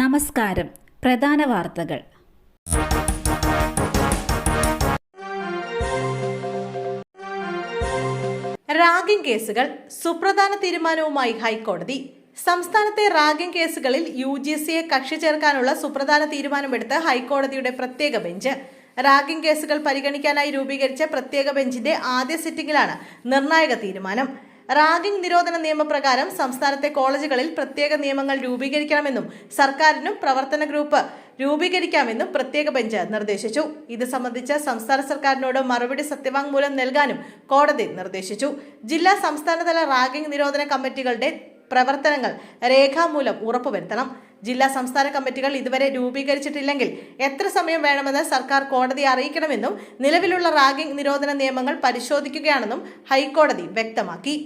നമസ്കാരം. പ്രധാന വാർത്തകൾ. റാഗിംഗ് കേസുകൾ സുപ്രധാന തീരുമാനവുമായി ഹൈക്കോടതി. സംസ്ഥാനത്തെ റാഗിംഗ് കേസുകളിൽ യു ജി സിയെ കക്ഷി ചേർക്കാനുള്ള സുപ്രധാന തീരുമാനമെടുത്ത് ഹൈക്കോടതിയുടെ പ്രത്യേക ബെഞ്ച്. റാഗിംഗ് കേസുകൾ പരിഗണിക്കാനായി രൂപീകരിച്ച പ്രത്യേക ബെഞ്ചിന്റെ ആദ്യ സിറ്റിംഗിലാണ് നിർണായക തീരുമാനം. റാഗിംഗ് നിരോധന നിയമപ്രകാരം സംസ്ഥാനത്തെ കോളേജുകളിൽ പ്രത്യേക നിയമങ്ങൾ രൂപീകരിക്കണമെന്നും സർക്കാരിനും പ്രവർത്തന ഗ്രൂപ്പ് രൂപീകരിക്കാമെന്നും പ്രത്യേക ബെഞ്ച് നിർദ്ദേശിച്ചു. ഇത് സംബന്ധിച്ച് സംസ്ഥാന സർക്കാരിനോട് മറുപടി സത്യവാങ്മൂലം നൽകാനും കോടതി നിർദ്ദേശിച്ചു. ജില്ലാ സംസ്ഥാനതല റാഗിംഗ് നിരോധന കമ്മിറ്റികളുടെ പ്രവർത്തനങ്ങൾ രേഖാമൂലം ഉറപ്പുവരുത്തണം. ജില്ലാ സംസ്ഥാന കമ്മിറ്റികൾ ഇതുവരെ രൂപീകരിച്ചിട്ടില്ലെങ്കിൽ എത്ര സമയം വേണമെന്ന് സർക്കാർ കോടതിയെ അറിയിക്കണമെന്നും നിലവിലുള്ള റാഗിംഗ് നിരോധന നിയമങ്ങൾ പരിശോധിക്കുകയാണെന്നും ഹൈക്കോടതി വ്യക്തമാക്കി.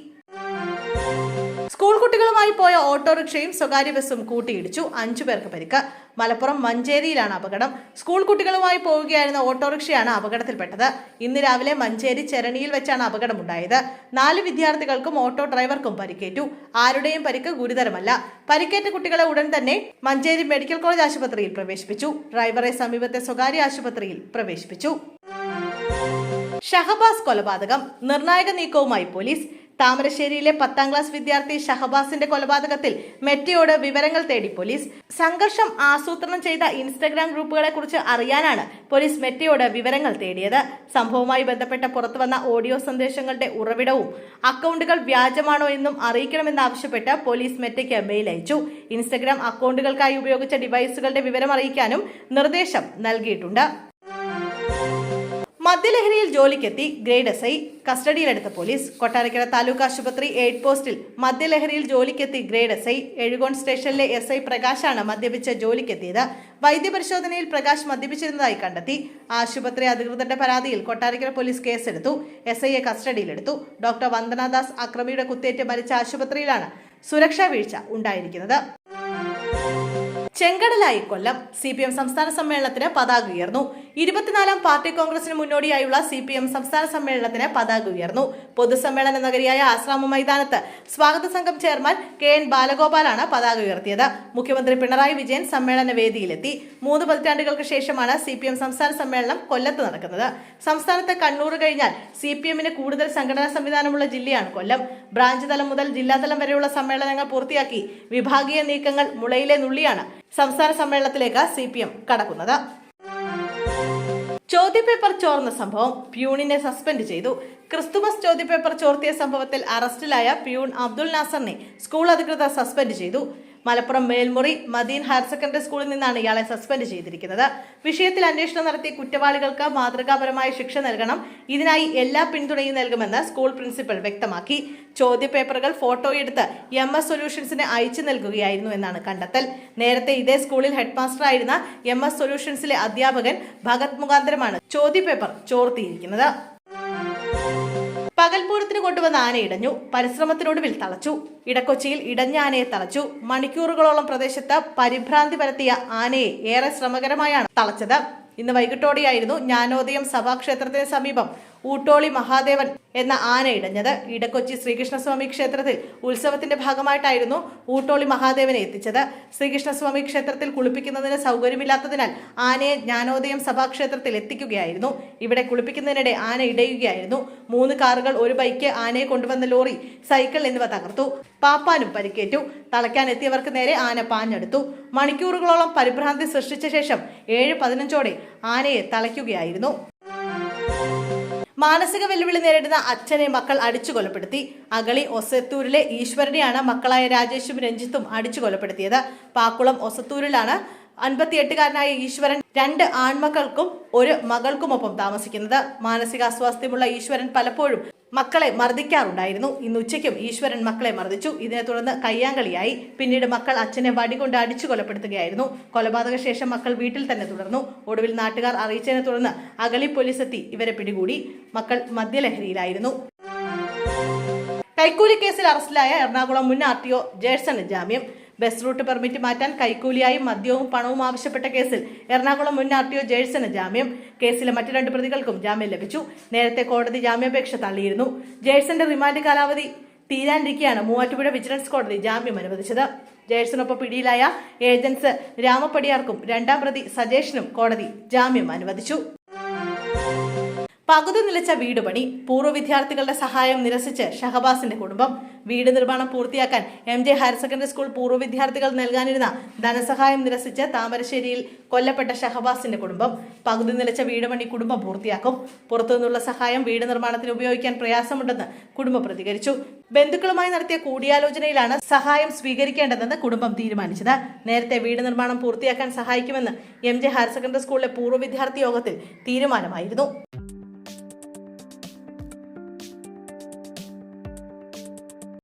സ്കൂൾ കുട്ടികളുമായി പോയ ഓട്ടോറിക്ഷയും സ്വകാര്യ ബസ്സും കൂട്ടിയിടിച്ചു. അഞ്ചു പേർക്ക് പരിക്ക്. മലപ്പുറം മഞ്ചേരിയിലാണ് അപകടം. സ്കൂൾ കുട്ടികളുമായി പോവുകയായിരുന്ന ഓട്ടോറിക്ഷയാണ് അപകടത്തിൽപ്പെട്ടത്. ഇന്ന് രാവിലെ മഞ്ചേരി ചെരണിയിൽ വെച്ചാണ് അപകടമുണ്ടായത്. നാല് വിദ്യാർത്ഥികൾക്കും ഓട്ടോ ഡ്രൈവർക്കും പരിക്കേറ്റു. ആരുടെയും പരിക്ക് ഗുരുതരമല്ല. പരിക്കേറ്റ കുട്ടികളെ ഉടൻ തന്നെ മഞ്ചേരി മെഡിക്കൽ കോളേജ് ആശുപത്രിയിൽ പ്രവേശിപ്പിച്ചു. ഡ്രൈവറെ സമീപത്തെ സ്വകാര്യ ആശുപത്രിയിൽ പ്രവേശിപ്പിച്ചു. ഷഹബാസ് കൊലപാതകം. നിർണായക നീക്കവുമായി പോലീസ്. താമരശ്ശേരിയിലെ പത്താം ക്ലാസ് വിദ്യാർത്ഥി ഷഹബാസിന്റെ കൊലപാതകത്തിൽ മെറ്റയോട് വിവരങ്ങൾ തേടി പോലീസ്. സംഘർഷം ആസൂത്രണം ചെയ്ത ഇൻസ്റ്റഗ്രാം ഗ്രൂപ്പുകളെ കുറിച്ച് അറിയാനാണ് പോലീസ് മെറ്റയോട് വിവരങ്ങൾ തേടിയത്. സംഭവവുമായി ബന്ധപ്പെട്ട പുറത്തുവന്ന ഓഡിയോ സന്ദേശങ്ങളുടെ ഉറവിടവും അക്കൗണ്ടുകൾ വ്യാജമാണോ എന്നും അറിയിക്കണമെന്നാവശ്യപ്പെട്ട് പോലീസ് മെറ്റയ്ക്ക് മെയിൽ അയച്ചു. ഇൻസ്റ്റഗ്രാം അക്കൗണ്ടുകൾക്കായി ഉപയോഗിച്ച ഡിവൈസുകളുടെ വിവരം അറിയിക്കാനും നിർദ്ദേശം നൽകിയിട്ടുണ്ട്. മദ്യലഹരിയിൽ ജോലിക്കെത്തി ഗ്രേഡ് എസ് ഐ കസ്റ്റഡിയിലെടുത്ത പോലീസ്. കൊട്ടാരക്കര താലൂക്ക് ആശുപത്രി എയ്ഡ് പോസ്റ്റിൽ മദ്യലഹരിയിൽ ജോലിക്കെത്തി ഗ്രേഡ് എസ് ഐ എഴുകോൺ സ്റ്റേഷനിലെ എസ് ഐ പ്രകാശാണ് മദ്യപിച്ച് ജോലിക്കെത്തിയത്. വൈദ്യപരിശോധനയിൽ പ്രകാശ് മദ്യപിച്ചിരുന്നതായി കണ്ടെത്തി. ആശുപത്രി അധികൃതരുടെ പരാതിയിൽ കൊട്ടാരക്കര പോലീസ് കേസെടുത്തു. എസ് ഐയെ കസ്റ്റഡിയിലെടുത്തു. ഡോക്ടർ വന്ദനാദാസ് അക്രമിയുടെ കുത്തേറ്റ് മരിച്ച ആശുപത്രിയിലാണ് സുരക്ഷാ വീഴ്ച ഉണ്ടായിരിക്കുന്നത്. ചെങ്കടലായി കൊല്ലം. സി പി എം സംസ്ഥാന സമ്മേളനത്തിന് പതാക ഉയർന്നു. ഇരുപത്തിനാലാം പാർട്ടി കോൺഗ്രസിന് മുന്നോടിയായുള്ള സി പി എം സംസ്ഥാന സമ്മേളനത്തിന് പതാക ഉയർന്നു. പൊതുസമ്മേളന നഗരിയായ ആശ്രാമ മൈതാനത്ത് സ്വാഗത സംഘം ചെയർമാൻ കെ എൻ ബാലഗോപാലാണ് പതാക ഉയർത്തിയത്. മുഖ്യമന്ത്രി പിണറായി വിജയൻ സമ്മേളന വേദിയിലെത്തി. മൂന്ന് പതിറ്റാണ്ടുകൾക്ക് ശേഷമാണ് സി പി എം സംസ്ഥാന സമ്മേളനം കൊല്ലത്ത് നടക്കുന്നത്. സംസ്ഥാനത്ത് കണ്ണൂർ കഴിഞ്ഞാൽ സി പി എമ്മിന് കൂടുതൽ സംഘടനാ സംവിധാനമുള്ള ജില്ലയാണ് കൊല്ലം. ബ്രാഞ്ച് തലം മുതൽ ജില്ലാതലം വരെയുള്ള സമ്മേളനങ്ങൾ പൂർത്തിയാക്കി വിഭാഗീയ നീക്കങ്ങൾ മുളയിലെ നുള്ളിയാണ്. സംസ്ഥാന സമ്മേളനത്തിലേക്ക് സി പി എം കടക്കുന്നത്. ചോദ്യപേപ്പർ ചോർന്ന സംഭവം പ്യൂണിനെ സസ്പെൻഡ് ചെയ്തു. ക്രിസ്തുമസ് ചോദ്യപേപ്പർ ചോർത്തിയ സംഭവത്തിൽ അറസ്റ്റിലായ പ്യൂൺ അബ്ദുൽ നാസറിനെ സ്കൂൾ അധികൃതർ സസ്പെൻഡ് ചെയ്തു. മലപ്പുറം മേൽമുറി മദീൻ ഹയർ സെക്കൻഡറി സ്കൂളിൽ നിന്നാണ് ഇയാളെ സസ്പെൻഡ് ചെയ്തിരിക്കുന്നത്. വിഷയത്തിൽ അന്വേഷണം നടത്തി കുറ്റവാളികൾക്ക് മാതൃകാപരമായ ശിക്ഷ നൽകണം. ഇതിനായി എല്ലാ പിന്തുണയും നൽകുമെന്ന് സ്കൂൾ പ്രിൻസിപ്പൽ വ്യക്തമാക്കി. ചോദ്യപേപ്പറുകൾ ഫോട്ടോയെടുത്ത് എം എസ് സൊല്യൂഷൻസിന് അയച്ചു നൽകുകയായിരുന്നു എന്നാണ് കണ്ടെത്തൽ. നേരത്തെ ഇതേ സ്കൂളിൽ ഹെഡ്മാസ്റ്ററായിരുന്ന എം എസ് സൊല്യൂഷൻസിലെ അധ്യാപകൻ ഭഗത് മുഖാന്തരമാണ് ചോദ്യപേപ്പർ ചോർത്തിയിരിക്കുന്നത്. പകൽപൂരത്തിന് കൊണ്ടുവന്ന ആന ഇടഞ്ഞു. പരിശ്രമത്തിനൊടുവിൽ തളച്ചു. ഇടക്കൊച്ചിയിൽ ഇടഞ്ഞ ആനയെ തളച്ചു. മണിക്കൂറുകളോളം പ്രദേശത്ത് പരിഭ്രാന്തി പരത്തിയ ആനയെ ഏറെ ശ്രമകരമായാണ് തളച്ചത്. ഇന്ന് വൈകിട്ടോടെയായിരുന്നു ജ്ഞാനോദയം സഭാക്ഷേത്രത്തിന് സമീപം ഊട്ടോളി മഹാദേവൻ എന്ന ആന ഇടഞ്ഞത് ഇടക്കൊച്ചി ശ്രീകൃഷ്ണസ്വാമി ക്ഷേത്രത്തിൽ ഉത്സവത്തിന്റെ ഭാഗമായിട്ടായിരുന്നു ഊട്ടോളി മഹാദേവനെ എത്തിച്ചത്. ശ്രീകൃഷ്ണസ്വാമി ക്ഷേത്രത്തിൽ കുളിപ്പിക്കുന്നതിന് സൗകര്യമില്ലാത്തതിനാൽ ആനയെ ജ്ഞാനോദയം സഭാക്ഷേത്രത്തിൽ എത്തിക്കുകയായിരുന്നു. ഇവിടെ കുളിപ്പിക്കുന്നതിനിടെ ആന ഇടയുകയായിരുന്നു. മൂന്ന് കാറുകൾ ഒരു ബൈക്ക് ആനയെ കൊണ്ടുവന്ന ലോറി സൈക്കിൾ എന്നിവ തകർത്തു. പാപ്പാനും പരിക്കേറ്റു. തളയ്ക്കാൻ എത്തിയവർക്ക് നേരെ ആന പാഞ്ഞെടുത്തു. മണിക്കൂറുകളോളം പരിഭ്രാന്തി സൃഷ്ടിച്ച ശേഷം ഏഴ് പതിനഞ്ചോടെ ആനയെ തളയ്ക്കുകയായിരുന്നു. മാനസിക വെല്ലുവിളി നേരിടുന്ന അച്ഛനെ മക്കൾ അടിച്ചു കൊലപ്പെടുത്തി അഗളി ഒസത്തൂരിലെ ഈശ്വരനെയാണ് മക്കളായ രാജേഷും രഞ്ജിത്തും അടിച്ചു കൊലപ്പെടുത്തിയത് പാക്കുളം ഒസത്തൂരിലാണ് അൻപത്തിയെട്ടുകാരനായ ഈശ്വരൻ രണ്ട് ആൺമക്കൾക്കും ഒരു മകൾക്കുമൊപ്പം താമസിക്കുന്നത്. മാനസികാസ്വാസ്ഥ്യമുള്ള ഈശ്വരൻ പലപ്പോഴും മക്കളെ മർദ്ദിക്കാറുണ്ടായിരുന്നു. ഇന്ന് ഉച്ചയ്ക്കും ഈശ്വരൻ മക്കളെ മർദ്ദിച്ചു. ഇതിനെ തുടർന്ന് കയ്യാങ്കളിയായി. പിന്നീട് മക്കൾ അച്ഛനെ വടികൊണ്ട് അടിച്ചു കൊലപ്പെടുത്തുകയായിരുന്നു. കൊലപാതക ശേഷം മക്കൾ വീട്ടിൽ തന്നെ തുടർന്നു. ഒടുവിൽ നാട്ടുകാർ അറിയിച്ചതിനെ തുടർന്ന് അഗളി പോലീസ് എത്തി ഇവരെ പിടികൂടി. മക്കൾ മദ്യലഹരിയിലായിരുന്നു. കൈക്കൂലി കേസിൽ അറസ്റ്റിലായ എറണാകുളം മുൻ ആർ ടി ഒ ജേഴ്സന് ജാമ്യം. ബസ് റൂട്ട് പെർമിറ്റ് മാറ്റാൻ കൈക്കൂലിയായും മദ്യവും പണവും ആവശ്യപ്പെട്ട കേസിൽ എറണാകുളം മുൻ ആർ ടി ഒ ജേഴ്സന് ജാമ്യം. കേസിലെ മറ്റു രണ്ട് പ്രതികൾക്കും ജാമ്യം ലഭിച്ചു. നേരത്തെ കോടതി ജാമ്യാപേക്ഷ തള്ളിയിരുന്നു. ജേഴ്സന്റെ റിമാൻഡ് കാലാവധി തീരാനിരിക്കെയാണ് മൂവാറ്റുപുഴ വിജിലൻസ് കോടതി ജാമ്യം അനുവദിച്ചത്. ജയേഴ്സിനൊപ്പം പിടിയിലായ ഏജൻസ് രാമപ്പടിയാർക്കും രണ്ടാം പ്രതി സജേഷിനും കോടതി ജാമ്യം അനുവദിച്ചു. പകുതി നിലച്ച വീട് പണി പൂർവ വിദ്യാർത്ഥികളുടെ സഹായം നിരസിച്ച് ഷഹബാസിന്റെ കുടുംബം വീട് നിർമ്മാണം പൂർത്തിയാക്കാൻ M J higher secondary school പൂർവ വിദ്യാർത്ഥികൾ നൽകാനിരുന്ന ധനസഹായം നിരസിച്ച് താമരശ്ശേരിയിൽ കൊല്ലപ്പെട്ട ഷഹബാസിന്റെ കുടുംബം പകുതി നിലച്ച വീട് പണി കുടുംബം പൂർത്തിയാക്കും. പുറത്തുനിന്നുള്ള സഹായം വീട് നിർമ്മാണത്തിന് ഉപയോഗിക്കാൻ പ്രയാസമുണ്ടെന്ന് കുടുംബം പ്രതികരിച്ചു. ബന്ധുക്കളുമായി നടത്തിയ കൂടിയാലോചനയിലാണ് സഹായം സ്വീകരിക്കേണ്ടതെന്ന് കുടുംബം തീരുമാനിച്ചത്. നേരത്തെ വീട് നിർമ്മാണം പൂർത്തിയാക്കാൻ സഹായിക്കുമെന്ന് എം ജെ ഹയർ സെക്കൻഡറി സ്കൂളിലെ പൂർവ വിദ്യാർത്ഥി യോഗത്തിൽ തീരുമാനമായിരുന്നു.